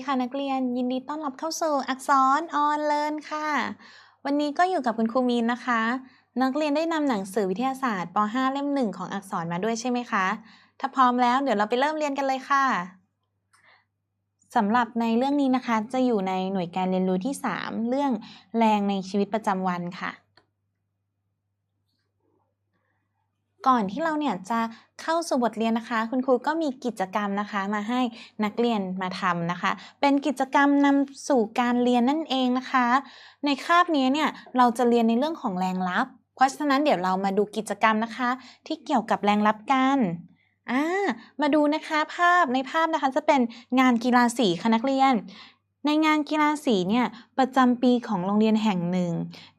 ดีค่ะนักเรียนยินดีต้อนรับเข้าสู่อักษรออนเลิร์นค่ะ วันนี้ก็อยู่กับคุณครูมีนนะคะ นักเรียนได้นำหนังสือวิทยาศาสตร์ป .5 เล่มหนึ่งของอักษรมาด้วยใช่ไหมคะ ถ้าพร้อมแล้วเดี๋ยวเราไปเริ่มเรียนกันเลยค่ะสำหรับในเรื่องนี้นะคะ จะอยู่ในหน่วยการเรียนรู้ที่ 3 เรื่องแรงในชีวิตประจำวันค่ะ ก่อนที่เราเนี่ยจะเข้าสู่บทเรียนนะคะ คุณครูก็มีกิจกรรมนะคะมาให้นักเรียนมาทำนะคะ เป็นกิจกรรมนำสู่การเรียนนั่นเองนะคะ ในคาบนี้เนี่ยเราจะเรียนในเรื่องของแรงลับ เพราะฉะนั้นเดี๋ยวเรามาดูกิจกรรมนะคะ ที่เกี่ยวกับแรงลับกันอ่ามาดูนะคะภาพในภาพนะคะจะเป็นงานกีฬาสีค่ะนักเรียน ในงานกีฬาสีเนี่ยประจำปีของโรงเรียนแห่งหนึ่ง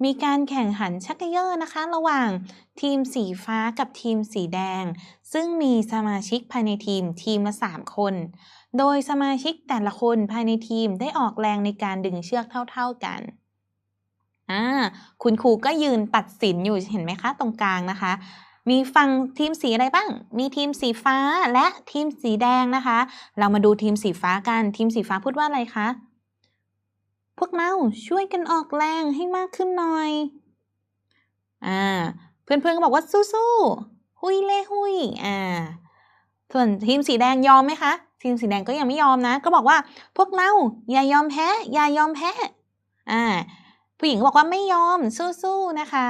มีการแข่งขันชักเกยอร์นะคะ ระหว่างทีมสีฟ้ากับทีมสีแดง ซึ่งมีสมาชิกภายในทีมทีมละ 3 คน โดยสมาชิกแต่ละคนภายในทีมได้ออกแรงในการดึงเชือกเท่า ๆกันอ่าคุณครูก็ยืนตัดสินอยู่เห็นไหมคะ ตรงกลางนะคะ มีฝั่งทีมสีอะไรบ้าง มีทีมสีฟ้าและทีมสีแดงนะคะ เรามาดูทีมสีฟ้ากันทีมสีฟ้าพูดว่าอะไรคะ วกเราช่วยกันออกแรงให้มากขึ้นหน่อย อ่า เพื่อนๆก็บอกว่าสู้ๆ หุยเล่หุย อ่า ส่วนทีมสีแดงยอมไหมคะ ทีมสีแดงก็ยังไม่ยอมนะ ก็บอกว่าพวกเราอย่ายอมแพ้ อย่ายอมแพ้ อ่า ผู้หญิงบอกว่าไม่ยอมสู้ๆ นะคะ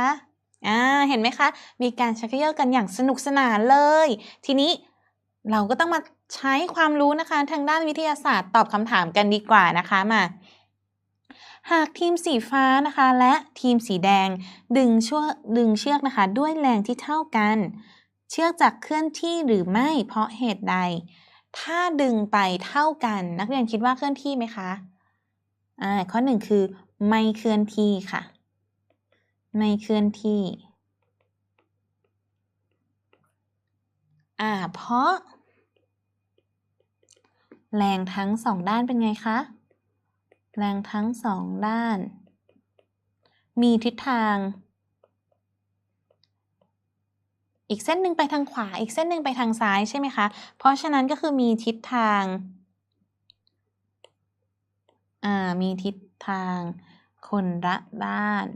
อ่าเห็นไหมคะ มีการชักเยอะกันอย่างสนุกสนานเลย ทีนี้เราก็ต้องมาใช้ความรู้นะคะ ทางด้านวิทยาศาสตร์ตอบคำถามกันดีกว่านะคะมา หากทีมสีฟ้านะคะและทีมสีแดงดึงช่วดึงเชือกนะคะด้วยแรงที่เท่ากัน เชือกจะเคลื่อนที่หรือไม่เพราะเหตุใด ถ้าดึงไปเท่ากัน นักเรียนคิดว่าเคลื่อนที่ไหมคะอ่าข้อหนึ่งคือไม่เคลื่อนที่ค่ะ ไม่เคลื่อนที่อ่าเพราะ แรงทั้งสองด้านเป็นไงคะ แรงทั้งสองด้าน มีทิศทาง อีกเส้นหนึ่งไปทางขวา อีกเส้นหนึ่งไปทางซ้ายใช่ไหมคะ เพราะฉะนั้นก็คือมีทิศทาง อ่า มีทิศทาง คนละด้าน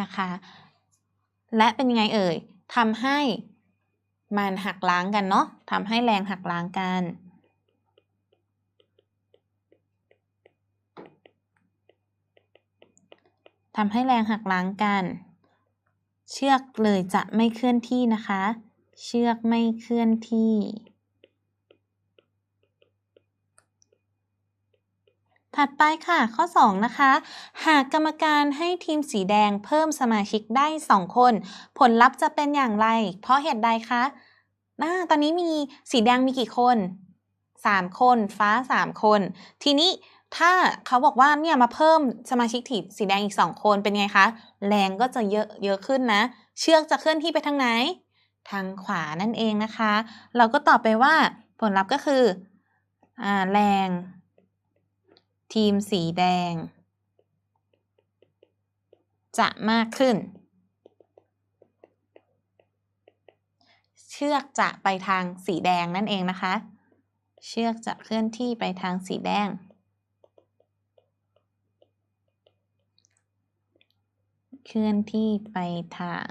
นะคะ และเป็นยังไงเอ่ยทำให้ มันหักล้างกันเนาะทำให้แรงหักล้างกัน ทำให้แรงหักล้างกัน เชือกเลยจะไม่เคลื่อนที่นะคะ เชือกไม่เคลื่อนที่ ถัดไปค่ะข้อ 2 นะคะ หากกรรมการให้ทีมสีแดงเพิ่มสมาชิกได้ 2 คน ผลลัพธ์จะเป็นอย่างไร เพราะเหตุใดคะน่าตอนนี้มีสีแดงมีกี่คน 3 คน ฟ้า 3 คน ทีนี้ถ้าเขาบอกว่าเนี่ยมาเพิ่มสมาชิกทีมสีแดงอีก 2 คนเป็นไงคะ แรงก็จะเยอะเยอะขึ้นนะ เชือกจะเคลื่อนที่ไปทางไหน ทางขวานั่นเองนะคะ เราก็ตอบไปว่าผลลัพธ์ก็คืออแรง ทีมสีแดง จะมากขึ้น เชือกจะไปทางสีแดงนั่นเองนะคะ เชือกจะเคลื่อนที่ไปทางสีแดง เคลื่อนที่ไปทาง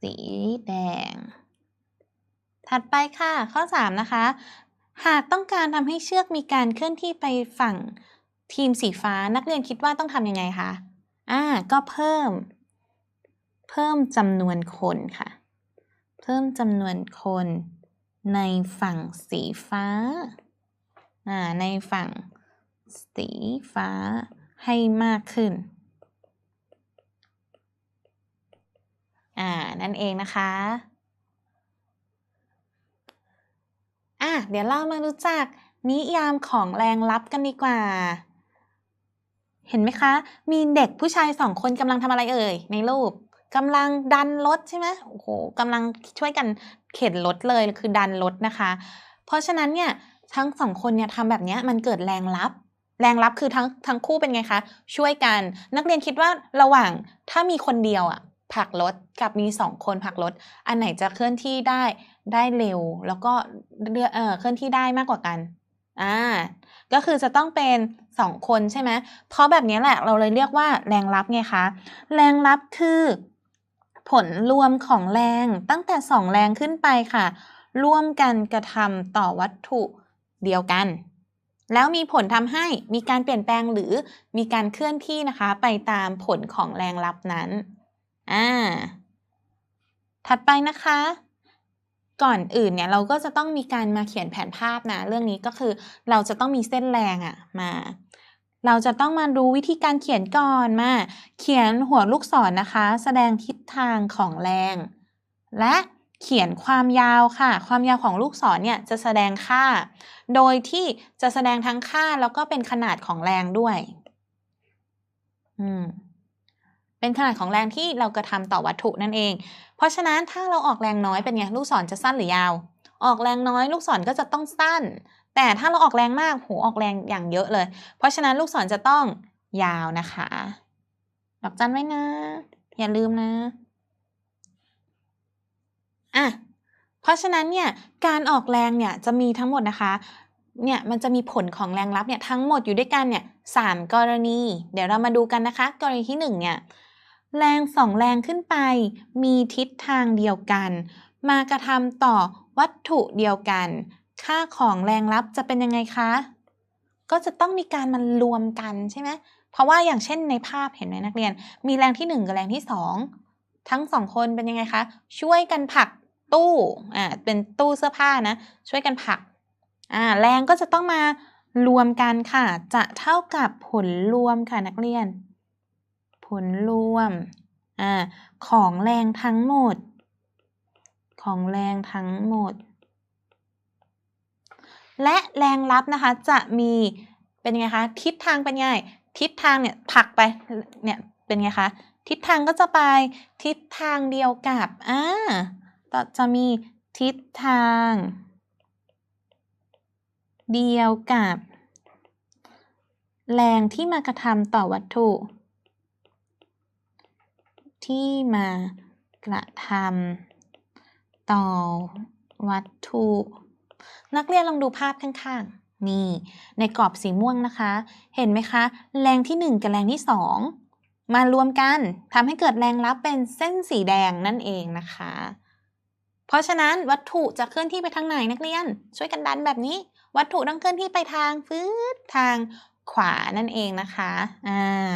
สีแดงถัดไปค่ะ ข้อ 3 นะคะ หากต้องการทำให้เชือกมีการเคลื่อนที่ไปฝั่งทีมสีฟ้านักเรียนคิดว่าต้องทำยังไงคะอ่าก็เพิ่ม เพิ่มจำนวนคนค่ะ เพิ่มจำนวนคนในฝั่งสีฟ้าอ่าในฝั่งสีฟ้าให้มากขึ้นอ่านั่นเองนะคะ อะเดี๋ยวเรามารู้จักนิยามของแรงลับกันดีกว่า เห็นไหมคะ มีเด็กผู้ชายสองคนกำลังทำอะไรเอ่ย ในรูปกำลังดันรถใช่ไหมโอ้โหกำลังช่วยกันเข็นรถเลยคือดันรถนะคะ เพราะฉะนั้นเนี่ยทั้งสองคนเนี่ยทำแบบนี้มันเกิดแรงลับ แรงลับคือทั้งทั้งคู่เป็นไงคะ ช่วยกัน นักเรียนคิดว่าระหว่างถ้ามีคนเดียวอะ ผลักรถกับมีสองคนผลักรถอันไหนจะเคลื่อนที่ได้ได้เร็ว แล้วก็เรือเออเคลื่อนที่ได้มากกว่ากันอ่าก็คือจะต้องเป็นสองคนใช่ไหมเพราะแบบนี้แหละเราเลยเรียกว่าแรงรับไงคะแรงรับคือ ผลรวมของแรงตั้งแต่สองแรงขึ้นไปค่ะ ร่วมกันกระทำต่อวัตถุเดียวกัน แล้วมีผลทำให้มีการเปลี่ยนแปลงหรือมีการเคลื่อนที่นะคะ ไปตามผลของแรงรับนั้น อ่า ถัดไปนะคะ ก่อนอื่นเนี่ยเราก็จะต้องมีการมาเขียนแผนภาพนะ เรื่องนี้ก็คือเราจะต้องมีเส้นแรงอะมา เราจะต้องมาดูวิธีการเขียนก่อนมา เขียนหัวลูกศรนนะคะ แสดงทิศทางของแรง และเขียนความยาวค่ะ ความยาวของลูกศรเนี่ยจะแสดงค่า โดยที่จะแสดงทั้งค่าแล้วก็เป็นขนาดของแรงด้วย อืม เป็นขนาดของแรงที่เรากระทำต่อวัตถุนั่นเอง เพราะฉะนั้นถ้าเราออกแรงน้อยเป็นไงลูกศรจะสั้นหรือยาว ออกแรงน้อย ลูกศรก็จะต้องสั้น แต่ถ้าเราออกแรงมากโหออกแรงอย่างเยอะเลย เพราะฉะนั้นลูกศรจะต้องยาวนะคะ ดอกจันไว้นะ อย่าลืมนะอะเพราะฉะนั้นเนี่ยการออกแรงเนี่ยจะมีทั้งหมดนะคะเนี่ยมันจะมีผลของแรงรับเนี่ยทั้งหมดอยู่ด้วยกันเนี่ยสามกรณี เดี๋ยวเรามาดูกันนะคะ กรณีที่หนึ่งเนี่ย แรงสองแรงขึ้นไป มีทิศทางเดียวกัน มากระทำต่อวัตถุเดียวกัน ค่าของแรงรับจะเป็นยังไงคะ ก็จะต้องมีการมันรวมกันใช่ไหมเพราะว่าอย่างเช่นในภาพเห็นไหมนักเรียน มีแรงที่หนึ่งกับแรงที่สองทั้งสองคนเป็นยังไงคะช่วยกันผลักตู้อ่าเป็นตู้เสื้อผ้านะ ช่วยกันผลักอ่าแรงก็จะต้องมารวมกันค่ะ จะเท่ากับผลรวมค่ะนักเรียน ผลรวมอของแรงทั้งหมด ของแรงทั้งหมด และแรงรับนะคะจะมีเป็นไงคะทิศทางเป็นไงทิศทางเนี่ยผลักไปเนี่ยเป็นไงคะทิศทางก็จะไปทิศทางเดียวกับอ่าจะมีทิศทาง เดียวกับ แรงที่มากระทำต่อวัตถุ ที่มากระทำต่อวัตถุ นักเรียนลองดูภาพข้างๆ นี่ ในกรอบสีม่วงนะคะ เห็นไหมคะ แรงที่ 1 กับแรงที่ 2 มารวมกันทำให้เกิดแรงรับเป็นเส้นสีแดงนั่นเองนะคะ เพราะฉะนั้นวัตถุจะเคลื่อนที่ไปทางไหนนักเรียน ช่วยกันดันแบบนี้ วัตถุต้องเคลื่อนที่ไปทางฟืดทางขวานั่นเองนะคะ อ่า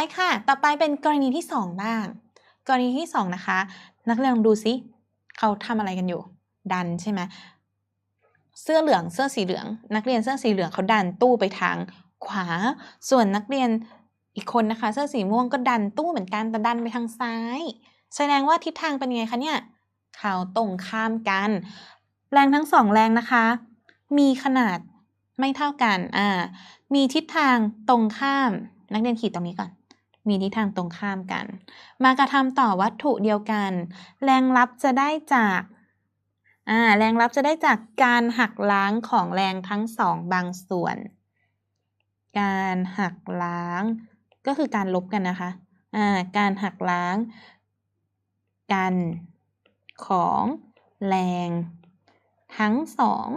ไปค่ะ ต่อไปเป็นกรณีที่ 2 บ้าง กรณีที่ 2 นะคะ นักเรียนลองดูซิเขาทำอะไรกันอยู่ ดันใช่ไหมเสื้อเหลืองเสื้อสีเหลือง นักเรียนเสื้อสีเหลืองเขาดันตู้ไปทางขวา ส่วนนักเรียนอีกคนนะคะ เสื้อสีม่วงก็ดันตู้เหมือนกันแต่ดันไปทางซ้าย แสดงว่าทิศทางเป็นไงคะเนี่ยเขาตรงข้ามกัน แรงทั้งสองแรงนะคะ มีขนาดไม่เท่ากันอ่ามีทิศทางตรงข้าม นักเรียนขีดตรงนี้ก่อน มีทิศทางตรงข้ามกัน มากระทำต่อวัตถุเดียวกัน แรงรับจะได้จากแรงรับจะได้จากการหักล้างของแรงทั้งสองบางส่วน การหักล้าง ก็คือการลบกันนะคะาการหักล้างกันของแรงทั้งสอง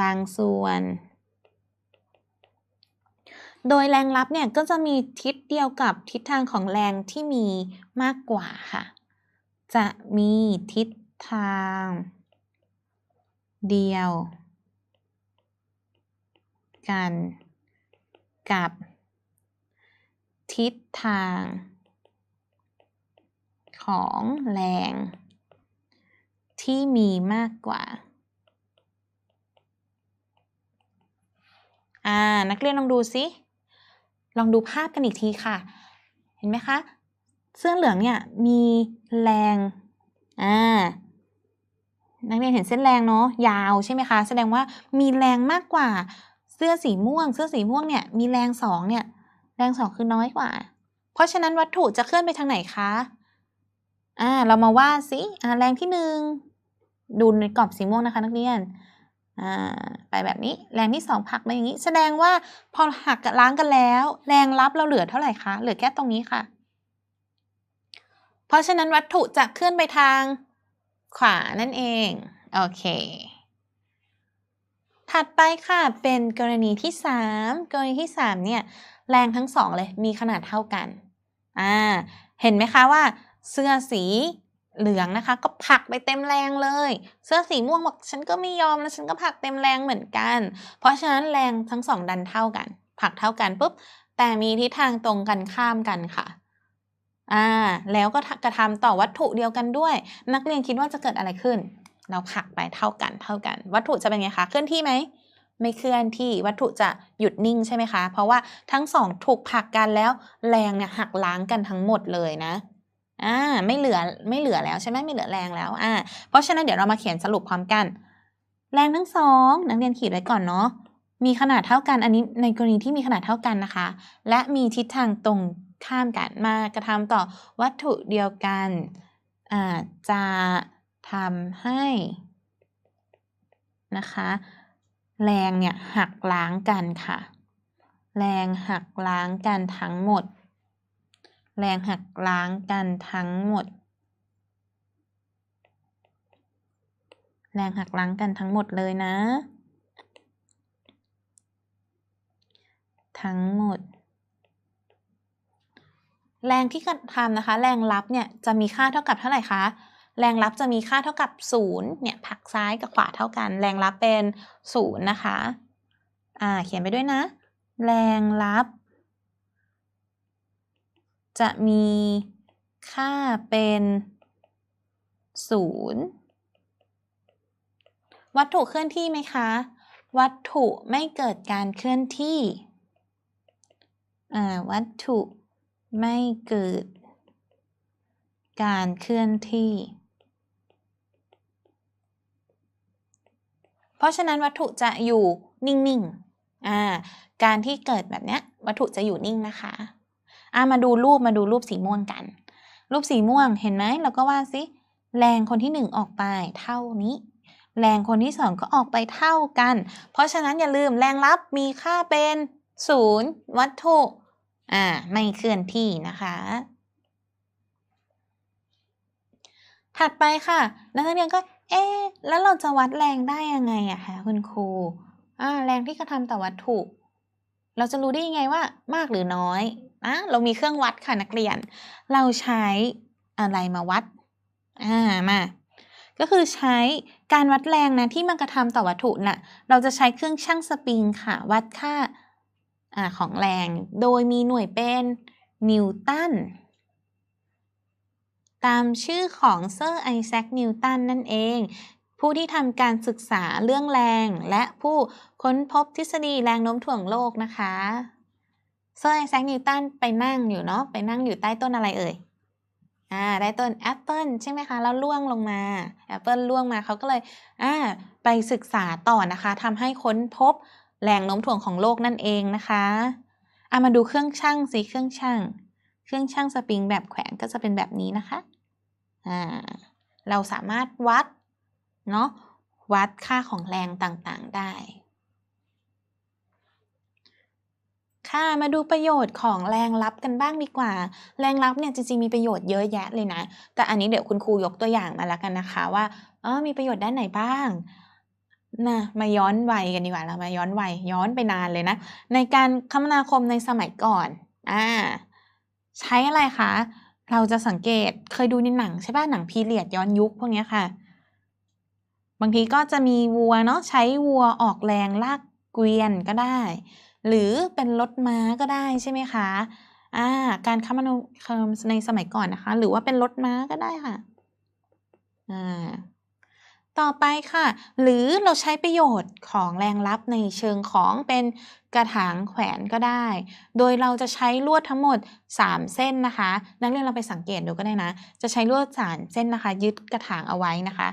บางส่วน โดยแรงรับเนี่ยก็จะมีทิศเดียวกับทิศทางของแรงที่มีมากกว่าค่ะ จะมีทิศทางเดียว กันกับทิศทางของแรงที่มีมากกว่า อ่า นักเรียนลองดูซิ ลองดูภาพกันอีกทีค่ะ เห็นไหมคะเสื้อเหลืองเนี่ยมีแรงอ่านักเรียนเห็นเส้นแรงเนาะยาวใช่ไหมคะ แสดงว่ามีแรงมากกว่าเสื้อสีม่วง เสื้อสีม่วงเนี่ยมีแรงสองเนี่ยแรงสองคือน้อยกว่า เพราะฉะนั้นวัตถุจะเคลื่อนไปทางไหนคะอ่าเรามาวาดสิอ่าแรงที่หนึ่งดูในกรอบสีม่วงนะคะ นักเรียน ไปแบบนี้แรงที่สองผลักมาอย่างนี้ แสดงว่าพอหักกับล้างกันแล้ว แรงรับเราเหลือเท่าไหร่คะ เหลือแค่ตรงนี้ค่ะ เพราะฉะนั้นวัตถุจะเคลื่อนไปทางขวานั่นเอง โอเค ถัดไปค่ะเป็นกรณีที่ 3 กรณีที่ 3 เนี่ย แรงทั้งสองเลยมีขนาดเท่ากันอ่าเห็นไหมคะว่า เสื้อสี เหลืองนะคะ ก็ผลักไปเต็มแรงเลย เสื้อสีม่วงบอกฉันก็ไม่ยอมแล้วฉันก็ผลักเต็มแรงเหมือนกัน เพราะฉะนั้นแรงทั้งสองดันเท่ากันผลักเท่ากันปุ๊บแต่มีทิศทางตรงกันข้ามกันค่ะอ่าแล้วก็กระทำต่อวัตถุเดียวกันด้วย นักเรียนคิดว่าจะเกิดอะไรขึ้น เราผลักไปเท่ากันเท่ากัน วัตถุจะเป็นไงคะเคลื่อนที่ไหมไม่เคลื่อนที่วัตถุจะหยุดนิ่งใช่ไหมคะ เพราะว่าทั้งสองถูกผลักกันแล้วแรงเนี่ยหักล้างกันทั้งหมดเลยนะ อ่าไม่เหลือไม่เหลือแล้วใช่ไหมไม่เหลือแรงแล้วอ่าเพราะฉะนั้นเดี๋ยวเรามาเขียนสรุปพร้อมกัน แรงทั้งสองนักเรียนขีดไว้ก่อนเนาะมีขนาดเท่ากันอันนี้ในกรณีที่มีขนาดเท่ากันนะคะ และมีทิศทางตรงข้ามกันมากระทำต่อวัตถุเดียวกันอาจจะทำให้นะคะ แรงเนี่ยหักล้างกันค่ะ แรงหักล้างกันทั้งหมด แรงหักล้างกันทั้งหมด แรงหักล้างกันทั้งหมดเลยนะ ทั้งหมด แรงที่กระทำนะคะ แรงรับเนี่ยจะมีค่าเท่ากับเท่าไหร่คะแรงรับจะมีค่าเท่ากับ 0 เนี่ยผลักซ้ายกับขวาเท่ากัน แรงรับเป็น 0 นะคะ อ่า เขียนไปด้วยนะ แรงรับ จะมีค่าเป็น 0 วัตถุเคลื่อนที่ไหมคะ วัตถุไม่เกิดการเคลื่อนที่อ่าวัตถุไม่เกิด การเคลื่อนที่ เพราะฉะนั้นวัตถุจะอยู่นิ่งๆอ่าการที่เกิดแบบเนี้ยวัตถุจะอยู่นิ่งนะคะ อ่ามาดูรูปมาดูรูปสีม่วงกัน รูปสีม่วงเห็นไหมเราก็ว่าสิแรงคนที่หนึ่งออกไปเท่านี้ แรงคนที่สองก็ออกไปเท่ากัน เพราะฉะนั้นอย่าลืมแรงรับมีค่าเป็นศูนย์วัตถุอ่าไม่เคลื่อนที่นะคะ ถัดไปค่ะนักเรียนก็ เอ๊แล้วเราจะวัดแรงได้ยังไงอะคะคุณครูอ่าแรงที่กระทำต่อวัตถุ เราจะรู้ได้ยังไงว่ามากหรือน้อย อะเรามีเครื่องวัดค่ะนักเรียน เราใช้อะไรมาวัดอ่ามาก็คือใช้การวัดแรงนะที่มันกระทำต่อวัตถุน่ะเราจะใช้เครื่องชั่งสปริงค่ะ วัดค่าอ่าของแรงโดยมีหน่วยเป็นนิวตันตามชื่อของเซอร์ไอแซคนิวตันนั่นเอง ผู้ที่ทำการศึกษาเรื่องแรง และผู้ค้นพบทฤษฎีแรงโน้มถ่วงโลกนะคะ เซอร์ไอแซคนิวตันไปนั่งอยู่เนาะไปนั่งอยู่ใต้ต้นอะไรเอ่ยอ่าได้ต้นแอปเปิลใช่ไหมคะ แล้วล่วงลงมาแอปเปิลล่วงมาเขาก็เลยอ่าไปศึกษาต่อนะคะทำให้ค้นพบแรงโน้มถ่วงของโลกนั่นเองนะคะอ่ามาดูเครื่องชั่งสิเครื่องชั่งเครื่องชั่งสปริงแบบแขวนก็จะเป็นแบบนี้นะคะอ่าเราสามารถวัดเนาะวัดค่าของแรงต่างๆได้ ค่ะมาดูประโยชน์ของแรงรับกันบ้างดีกว่า แรงรับเนี่ยจริงๆมีประโยชน์เยอะแยะเลยนะ แต่อันนี้เดี๋ยวคุณครูยกตัวอย่างมาแล้วกันนะคะว่าอ๋อมีประโยชน์ด้านไหนบ้างนะมาย้อนวัยกันดีกว่าเรามาย้อนวัยย้อนไปนานเลยนะ ในการคมนาคมในสมัยก่อนอ่าใช้อะไรคะเราจะสังเกตเคยดูในหนังใช่ป่ะหนังพีเรียดย้อนยุคพวกเนี้ยค่ะ บางทีก็จะมีวัวเนาะใช้วัวออกแรงลากเกวียนก็ได้ หรือเป็นรถม้าก็ได้ใช่ไหมคะอ่าการคมนาคมในสมัยก่อนนะคะ หรือว่าเป็นรถม้าก็ได้ค่ะอ่าต่อไปค่ะ หรือเราใช้ประโยชน์ของแรงรับในเชิงของเป็นกระถางแขวนก็ได้ โดยเราจะใช้ลวดทั้งหมด 3 เส้นนะคะ นักเรียนเราไปสังเกตดูก็ได้นะ จะใช้ลวดสามเส้นนะคะ ยึดกระถางเอาไว้นะคะ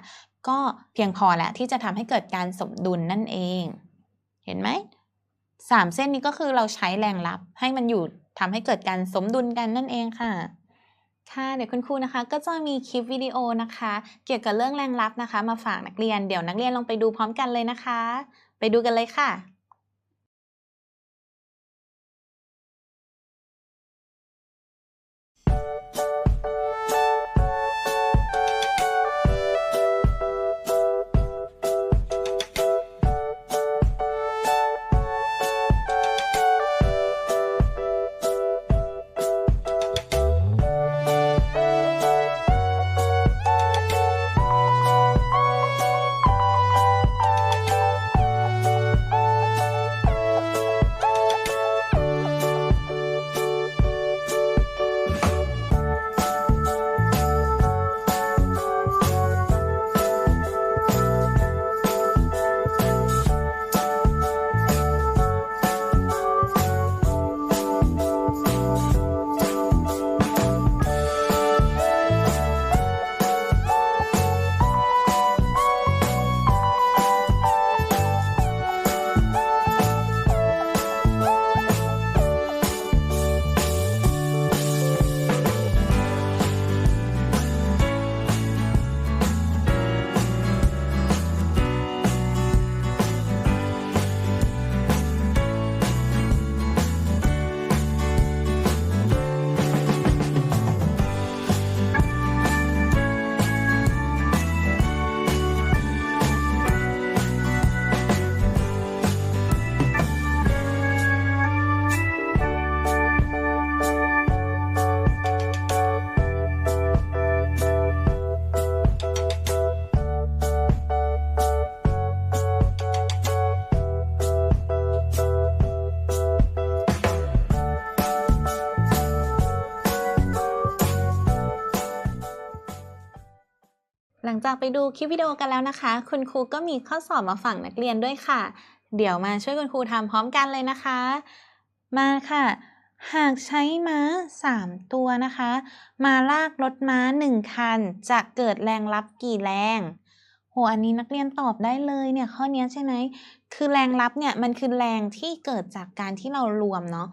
ก็เพียงพอแล้วที่จะทำให้เกิดการสมดุลนั่นเอง เห็นไหม สามเส้นนี้ก็คือเราใช้แรงรับให้มันอยู่ทำให้เกิดการสมดุลกันนั่นเองค่ะค่ะเดี๋ยวคุณครูนะคะก็จะมีคลิปวิดีโอนะคะ เกี่ยวกับเรื่องแรงลับนะคะ มาฝากนักเรียนเดี๋ยวนักเรียนลองไปดูพร้อมกันเลยนะคะ ไปดูกันเลยค่ะ งจากไปดูคลิปวิดีโอกันแล้วนะคะ คุณครูก็มีข้อสอบมาฝากนักเรียนด้วยค่ะ เดี๋ยวมาช่วยคุณครูทำพร้อมกันเลยนะคะ มาค่ะ หากใช้ม้า 3 ตัวนะคะ มาลากรถม้า 1 คัน จะเกิดแรงลับกี่แรงโหอันนี้นักเรียนตอบได้เลยเนี่ยข้อนี้ใช่ไหมคือแรงลับเนี่ยมันคือแรงที่เกิดจากการที่เรารวมเนาะ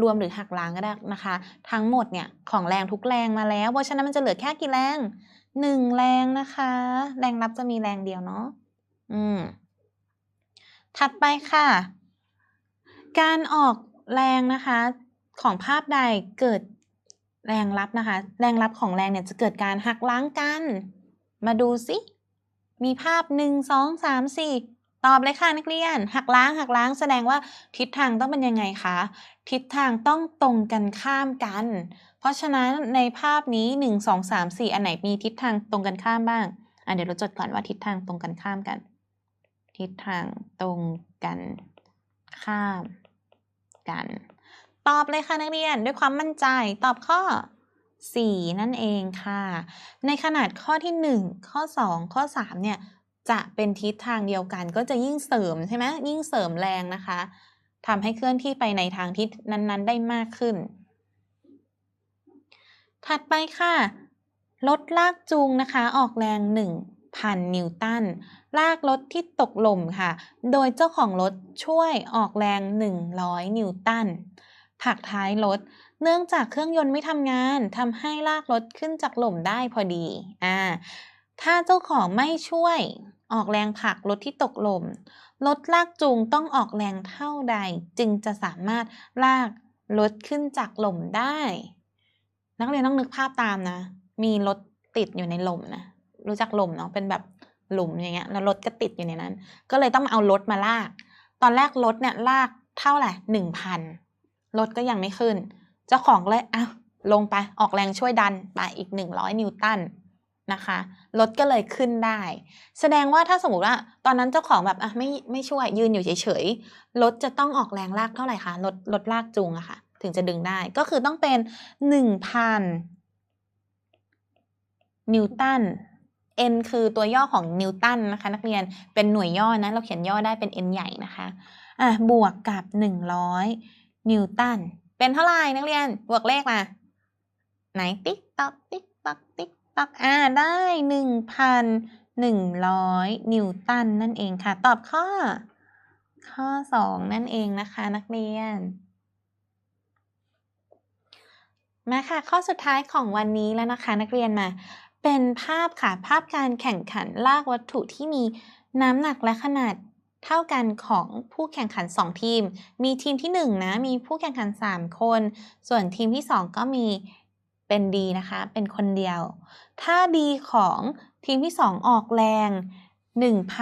รวมหรือหักล้างก็ได้นะคะ ทั้งหมดเนี่ยของแรงทุกแรงมาแล้ว เพราะฉะนั้นมันจะเหลือแค่กี่แรง หนึ่งแรงนะคะ แรงรับจะมีแรงเดียวเนาะอืม ถัดไปค่ะ การออกแรงนะคะ ของภาพใดเกิดแรงรับนะคะ แรงรับของแรงเนี่ยจะเกิดการหักล้างกัน มาดูสิ มีภาพหนึ่งสองสามสี่ ตอบเลยค่ะนักเรียน หักล้างหักล้างแสดงว่าทิศทางต้องเป็นยังไงคะ ทิศทางต้องตรงกันข้ามกัน เพราะฉะนั้นในภาพนี้ 1 2 3 4 อันไหนมีทิศทางตรงกันข้ามบ้างอะเดี๋ยวเราจดก่อนว่าทิศทางตรงกันข้ามกัน ทิศทางตรงกันข้ามกัน ตอบเลยค่ะนักเรียนด้วยความมั่นใจตอบข้อ 4 นั่นเองค่ะ ในขนาดข้อที่ 1 ข้อ 2 ข้อ 3 เนี่ย จะเป็นทิศทางเดียวกันก็จะยิ่งเสริมใช่ไหมยิ่งเสริมแรงนะคะทำให้เคลื่อนที่ไปในทางทิศนั้นๆ ได้มากขึ้น ถัดไปค่ะรถลากจูงนะคะ ออกแรง 1,000 นิวตัน ลากรถที่ตกหล่มค่ะ โดยเจ้าของรถช่วยออกแรง 100 นิวตันผักท้ายรถ เนื่องจากเครื่องยนต์ไม่ทำงานทำให้ลากรถขึ้นจากหล่มได้พอดี อ่า ถ้าเจ้าของไม่ช่วย ออกแรงผลักรถที่ตกหล่มรถลากจูงต้องออกแรงเท่าใด จึงจะสามารถลากรถขึ้นจากหล่มได้ นักเรียนต้องนึกภาพตามนะ มีรถติดอยู่ในหล่มนะ รู้จักหล่มเนาะ เป็นแบบหลุมอย่างเงี้ย แล้วรถก็ติดอยู่ในนั้น ก็เลยต้องเอารถมาลาก ตอนแรกรถเนี่ยลากเท่าไหร่หนึ่งพันรถก็ยังไม่ขึ้น เจ้าของเลยอะลงไป ออกแรงช่วยดันไปอีกหนึ่งร้อยนิวตัน นะคะรถก็เลยขึ้นได้ แสดงว่าถ้าสมมติว่าตอนนั้นเจ้าของแบบอะไม่ไม่ช่วยยืนอยู่เฉยๆรถจะต้องออกแรงลากเท่าไหร่คะรถรถลากจูงอะค่ะ ถึงจะดึงได้ก็คือต้องเป็นหนึ่งพันนิวตัน N คือตัวย่อของนิวตันนะคะ นักเรียนเป็นหน่วยย่อนะ เราเขียนย่อได้เป็น N ใหญ่นะคะอะบวกกับหนึ่งร้อยนิวตัน เป็นเท่าไหร่นักเรียนบวกเลขมาไหนติ๊กตอกติ๊กตอกติ๊ก ตอกอาได้หนึ่งพันหนึ่งร้อยนิวตันนั่นเองค่ะ ตอบข้อ ข้อสองนั่นเองนะคะนักเรียน มาค่ะ ข้อสุดท้ายของวันนี้แล้วนะคะนักเรียนมา เป็นภาพค่ะ ภาพการแข่งขันลากวัตถุที่มีน้ำหนักและขนาดเท่ากันของผู้แข่งขัน 2 ทีม มีทีมที่ 1 นะ มีผู้แข่งขัน 3 คน ส่วนทีมที่ 2 ก็มี เป็นดีนะคะ เป็นคนเดียว ถ้าดีของทีมที่ 2 ออกแรง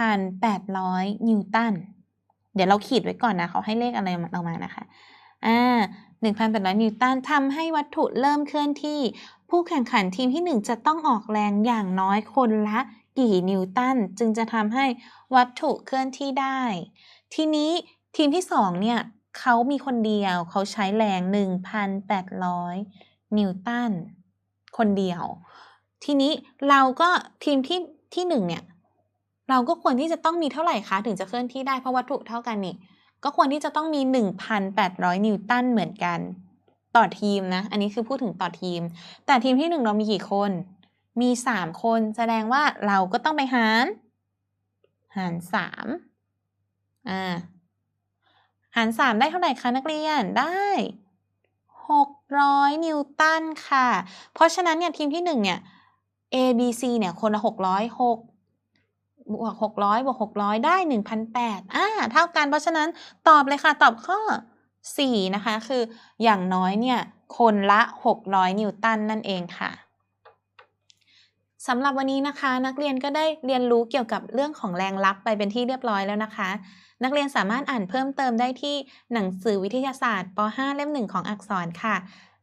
1,800 นิวตัน เดี๋ยวเราขีดไว้ก่อนนะ เขาให้เลขอะไรมาเรามานะคะ อ่า 1,800 นิวตันทำให้วัตถุเริ่มเคลื่อนที่ ผู้แข่งขันทีมที่ 1 จะต้องออกแรงอย่างน้อยคนละกี่นิวตัน จึงจะทำให้วัตถุเคลื่อนที่ได้ ทีนี้ทีมที่ 2 เนี่ยเขามีคนเดียว เขาใช้แรง 1,800 นิวตันคนเดียว ทีนี้เราก็ทีมที่ที่หนึ่งเนี่ย เราก็ควรที่จะต้องมีเท่าไหร่คะ ถึงจะเคลื่อนที่ได้เพราะวัตถุเท่ากันนี่ ก็ควรที่จะต้องมี 1,800 นิวตันเหมือนกัน ต่อทีมนะ อันนี้คือพูดถึงต่อทีม แต่ทีมที่1เรามีกี่คน มี 3 คนแสดงว่าเราก็ต้องไปหาร หาร 3 อ่า หาร 3 ได้เท่าไหร่คะนักเรียนได้ 600 นิวตันค่ะ เพราะฉะนั้นเนี่ยทีมที่1เนี่ย A B C เนี่ยคนละ600 6บวก600บวก600 ได้ 1,008อ่าเท่ากันเพราะฉะนั้นตอบเลยค่ะตอบข้อ 4 นะคะ คืออย่างน้อยเนี่ย คนละ 600 นิวตันนั่นเองค่ะ สำหรับวันนี้นะคะ นักเรียนก็ได้เรียนรู้เกี่ยวกับเรื่องของแรงลับไปเป็นที่เรียบร้อยแล้วนะคะ นักเรียนสามารถอ่านเพิ่มเติมได้ที่หนังสือวิทยาศาสตร์ป .5 เล่ม1ของอักษรค่ะ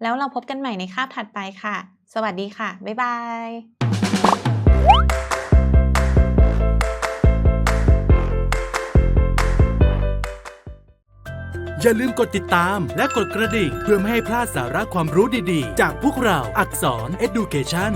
แล้วเราพบกันใหม่ในคาบถัดไปค่ะ สวัสดีค่ะ บ๊ายบายอย่าลืมกดติดตามและกดกระดิ่ง เพื่อไม่ให้พลาดสาระความรู้ดีๆ จากพวกเราอักษร Education